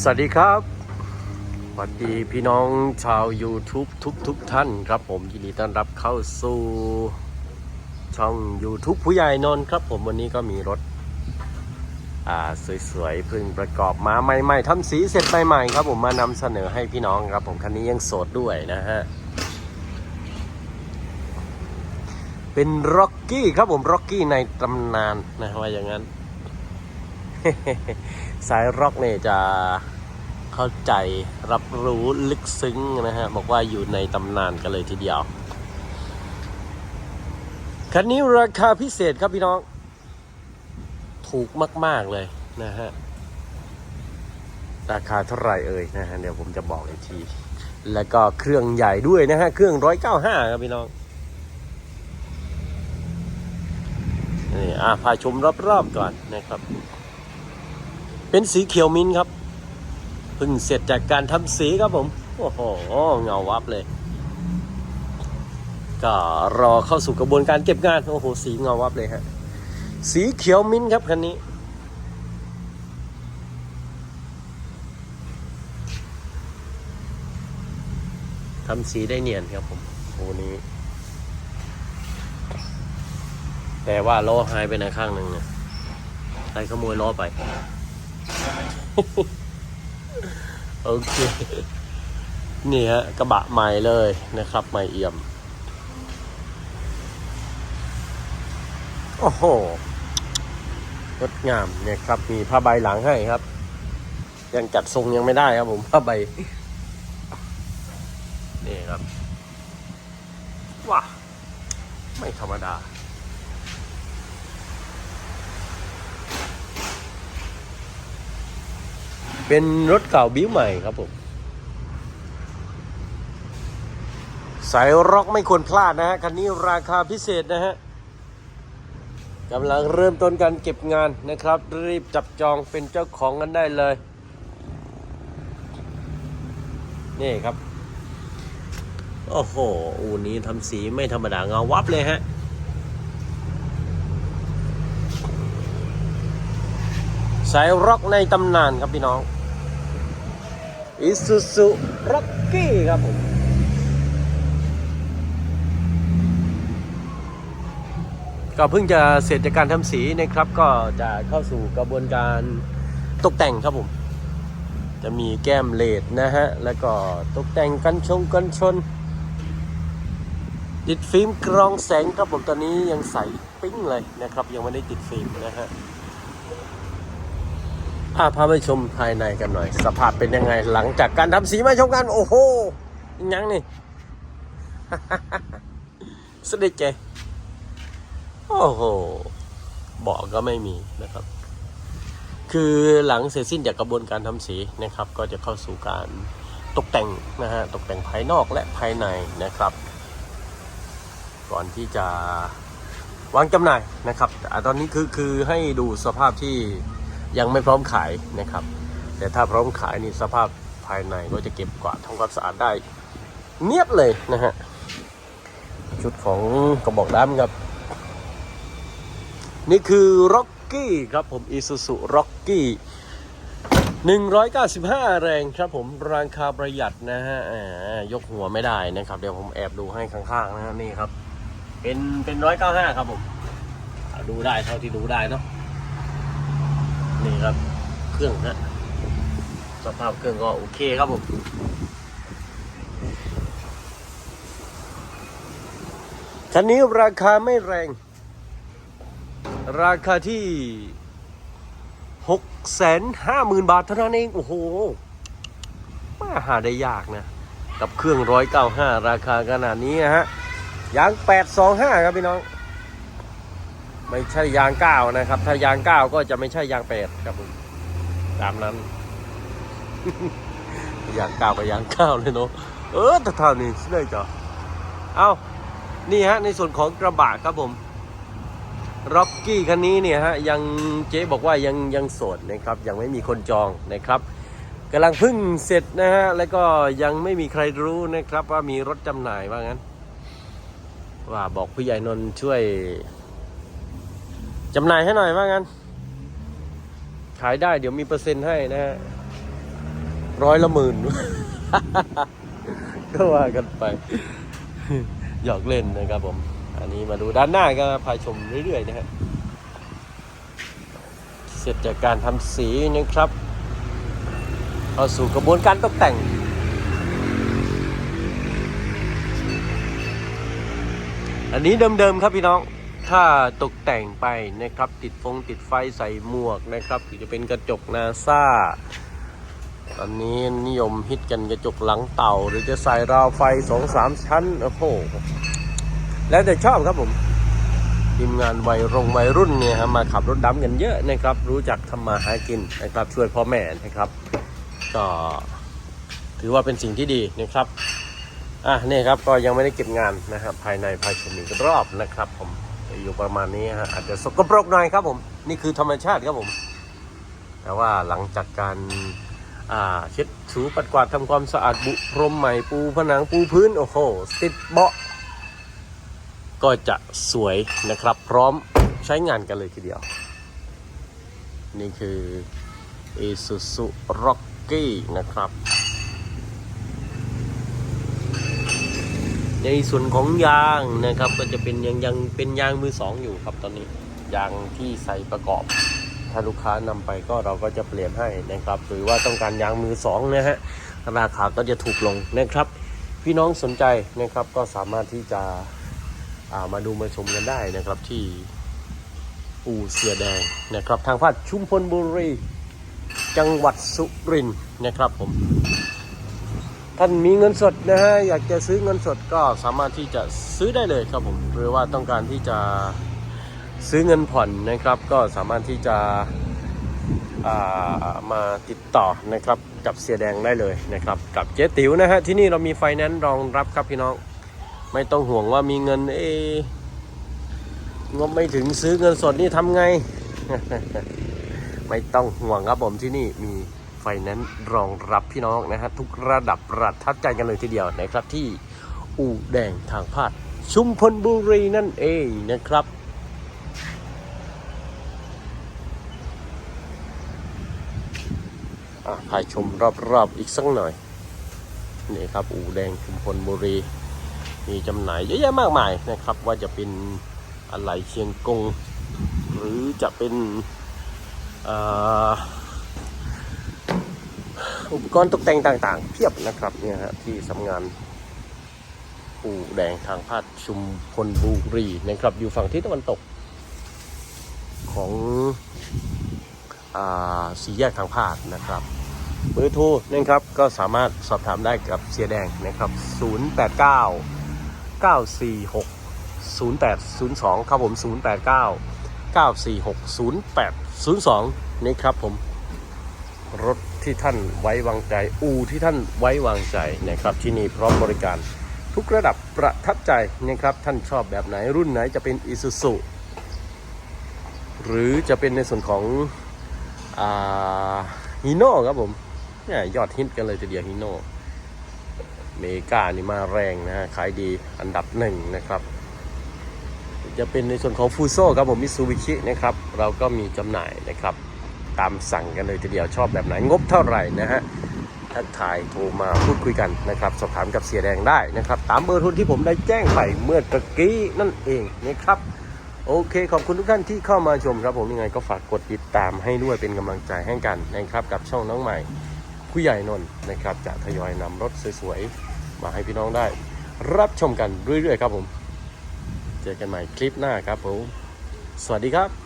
สวัสดีครับสวัสดีพี่น้องชาว YouTube ทุกทุกๆท่านครับผมยินดีต้อนรับเข้าสู่ช่อง YouTube ผู้ใหญ่นนท์ครับผมวันนี้ก็มีรถอ่าสวยๆเพิ่งประกอบมาใหม่ๆทำสีเสร็จใหม่ๆครับผมมานำเสนอให้พี่น้องครับผมคันนี้ยังโสดด้วยนะฮะเป็นร็อกกี้ครับผมร็อกกี้ในตำนานนะว่าอย่างนั้น สายร็อกเนี่ยจะเข้าใจรับรู้ลึกซึ้งนะฮะ บอกว่าอยู่ในตำนานกันเลยทีเดียว คันนี้ราคาพิเศษครับพี่น้อง ถูกมาก ๆ เลยนะฮะ ราคาเท่าไหร่เอ่ยนะฮะ เดี๋ยวผมจะบอกอีกที แล้วก็เครื่องใหญ่ด้วยนะฮะ เครื่องร้อยเก้าห้าครับพี่น้องนี่อะพาชมรอบๆก่อนนะครับ เป็นสีเขียวมิ้นท์ครับเพิ่งเสร็จจากการทำสีครับผม โอ้โหเงาวับเลย ก็รอเข้าสู่กระบวนการเก็บงาน โอ้โห สีเงาวับเลยฮะ สีเขียวมิ้นท์ครับคันนี้ทำสีได้เนียนครับผมโอ้นี้ แต่ว่าล้อหายไปไหนข้างหนึ่งเนี่ยใครขโมยล้อไป โอเค นี่ฮะ กระบะใหม่เลยนะครับ ใหม่เอี่ยม โอ้โหงดงามเนี่ยครับ มีผ้าใบหลังให้ครับ ยังจัดทรงยังไม่ได้ครับผมผ้าใบ นี่ครับ ว้าไม่ธรรมดา เป็นรถเก่าบิ้วใหม่ครับผม สายร็อกไม่ควรพลาดนะฮะ คันนี้ราคาพิเศษนะฮะกำลังเริ่มต้นการเก็บงานนะครับ รีบจับจองเป็นเจ้าของกันได้เลย นี่ครับ โอ้โห อูนี้ทำสีไม่ธรรมดาเงาวับเลยฮะสายร็อกในตำนานครับพี่น้อง อิซูซุร็อกกี้ครับผมก็เพิ่งจะเสร็จจากการทำสีนะครับ ก็จะเข้าสู่กระบวนการตกแต่งครับผม จะมีแก้มเลดนะฮะ แล้วก็ตกแต่งกันชงกันชน ติดฟิล์มกรองแสงครับผมตอนนี้ยังใสปิ้งเลยนะครับ ยังไม่ได้ติดฟิล์มนะฮะ พาพาไปชมภายในกันหน่อย สภาพเป็นยังไงหลังจากการทำสีมาชมกัน โอ้โหยังนี่สดิเจโอ้โหเบาะก็ไม่มีนะครับ คือหลังเสร็จสิ้นจากกระบวนการทำสีนะครับ ก็จะเข้าสู่การตกแต่งนะฮะตกแต่งภายนอกและภายในนะครับ ก่อนที่จะวางจำหน่ายนะครับอ่ตอนนี้คือคือให้ดูสภาพที่ ยังไม่พร้อมขายนะครับ แต่ถ้าพร้อมขายนี่สภาพภายในก็จะเก็บกวาดทำความสะอาดได้ เนียบเลยนะฮะชุดของกระบอกดำครับ นี่คือร็อกกี้ครับผม Isuzu Rocky 195 แรงครับผมราคาประหยัดนะฮะยกหัวไม่ได้นะครับ เดี๋ยวผมแอบดูให้ข้างๆนะฮะนี่ครับ เป็นเป็น 195 ครับผม ดูได้เท่าที่ดูได้เนาะ ครับ เครื่องฮะสภาพเครื่องก็โอเคครับผมคันนี้ราคาไม่แรง ราคาที่หกแสนห้าหมื่นบาทเท่านั้นเอง โอ้โหมาหาได้ยากนะ กับเครื่องร้อยเก้าห้าราคาขนาดนี้ฮะยางแปดสองห้าครับพี่น้อง ไม่ใช่ยางเก้านะครับ ถ้ายางเก้าก็จะไม่ใช่ยางแปดครับผมตามนั้น ยางเก้ากับยางเก้าเลยเนาะเออแต่เท่านี้ได้จ้ะเอานี่ฮะในส่วนของกระบะครับผมร็อกกี้คันนี้เนี่ยฮะยังเจ๊บอกว่ายังยังโสดนะครับยังไม่มีคนจองนะครับกำลังพึ่งเสร็จนะฮะแล้วก็ยังไม่มีใครรู้นะครับว่ามีรถจำหน่ายว่างั้น ว่าบอกผู้ใหญ่นนท์ช่วย จำหน่ายให้หน่อยว่างั้น ขายได้เดี๋ยวมีเปอร์เซ็นต์ให้นะฮะร้อยละหมื่น ก็ว่ากันไป หยอกเล่นนะครับผม อันนี้มาดูด้านหน้าก็พาชมเรื่อยๆนะฮะเสร็จจากการทำสีนะครับเข้าสู่กระบวนการตกแต่งอันนี้เดิมๆครับพี่น้อง ถ้าตกแต่งไปนะครับ ติดฟงติดไฟใส่หมวกนะครับหรือจะเป็นกระจกนาซาตอนนี้นิยมฮิตกันกระจกหลังเต่า หรือจะใส่ราวไฟสองสามชั้น โอ้โห แล้วแต่ชอบครับผมทีมงานวัยรงวัยรุ่นเนี่ยฮะมาขับรถดำกันเยอะนะครับ รู้จักทำมาหากินนะครับ ช่วยพ่อแม่นะครับ ก็ถือว่าเป็นสิ่งที่ดีนะครับ อะนี่ครับก็ยังไม่ได้เก็บงานนะครับ ภายในภายชมอีกรอบนะครับผม อยู่ประมาณนี้ฮะอาจจะสกปรกหน่อยครับผม นี่คือธรรมชาติครับผม แต่ว่าหลังจากการเช็ดถูปัดกวาดทำความสะอาดบุพรมใหม่ปูผนังปูพื้น โอ้โหติดเบาะ ก็จะสวยนะครับ พร้อมใช้งานกันเลยทีเดียว นี่คือ Isuzu Rocky นะครับ ในส่วนของยางนะครับ ก็จะเป็นยังยังเป็นยางมือสองอยู่ครับตอนนี้ยางที่ใส่ประกอบ ถ้าลูกค้านำไปก็เราก็จะเปลี่ยนให้นะครับ หรือว่าต้องการยางมือสองนะฮะราคาก็จะถูกลงนะครับ พี่น้องสนใจนะครับก็สามารถที่จะามาดูมาชมกันได้นะครับที่อู่เสือแดงนะครับ ทางภาคชุมพลบุรี จังหวัดสุรินทร์นะครับผม ท่านมีเงินสดนะฮะอยากจะซื้อเงินสดก็สามารถที่จะซื้อได้เลยครับผมหรือว่าต้องการที่จะซื้อเงินผ่อนนะครับ ก็สามารถที่จะามาติดต่อนะครับกับเสียแดงได้เลยนะครับ กับเจ๊ติ๋วนะฮะที่นี่เรามีไฟแนนซ์รองรับครับพี่น้องไม่ต้องห่วงว่ามีเงินเองบไม่ถึงซื้อเงินสดนี่ทำไง ไม่ต้องห่วงครับผมที่นี่มี ไฟแนนซ์รองรับพี่น้องนะฮะทุกระดับประทับใจกันเลยทีเดียวนะครับที่อู่แดงทางพาดชุมพลบุรีนั่นเองนะครับอะพาชมรอบๆอีกสักหน่อย นี่ครับ อู่แดงชุมพลบุรี มีจำหน่ายเยอะแยะมากมายนะครับ ว่าจะเป็นอะไรเชียงกง หรือจะเป็นอ่า อุปกรณ์ตกแต่งต่างๆ เพียบนะครับเนี่ยฮะที่สำงานปูแดงทางพาดชุมพลบุรีนะครับอยู่ฝั่งทิศตะวันตก ของอาสี่แยกทางพาดนะครับเบอร์โทรนะครับก็สามารถสอบถามได้กับเสียแดงนะครับ 089 946 0802 ครับผม 089 946 0802 นี่ครับผมรถ ที่ท่านไว้วางใจ อูที่ท่านไว้วางใจนะครับที่นี่พร้อมบริการ ทุกระดับประทับใจนะครับท่านชอบแบบไหนรุ่นไหนจะเป็น Isuzu หรือจะเป็นในส่วนของฮีโน่ครับผมเนี่ยยอดฮิตกันเลยทีเดียวฮีโน่เมกานี่มาแรงนะฮะขายดีอันดับหนึ่งนะครับ จะเป็นในส่วนของฟูโซครับผมมิซูบิชินะครับ เราก็มีจำหน่ายนะครับ ตามสั่งกันเลยทีเดียวชอบแบบไหนงบเท่าไหร่นะฮะทักทายโทรมาพูดคุยกันนะครับสอบถามกับเสียแดงได้นะครับ ตามเบอร์โทรที่ผมได้แจ้งไปเมื่อตะกี้นั่นเองนะครับ โอเค ขอบคุณทุกท่านที่เข้ามาชมครับผมยังไงก็ฝากกดติดตามให้ด้วยเป็นกำลังใจให้กันนะครับกับช่องน้องใหม่ผู้ใหญ่นนท์นะครับ จะทยอยนำรถสวยๆมาให้พี่น้องได้ รับชมกันเรื่อยๆครับผม เจอกันใหม่คลิปหน้าครับผม สวัสดีครับ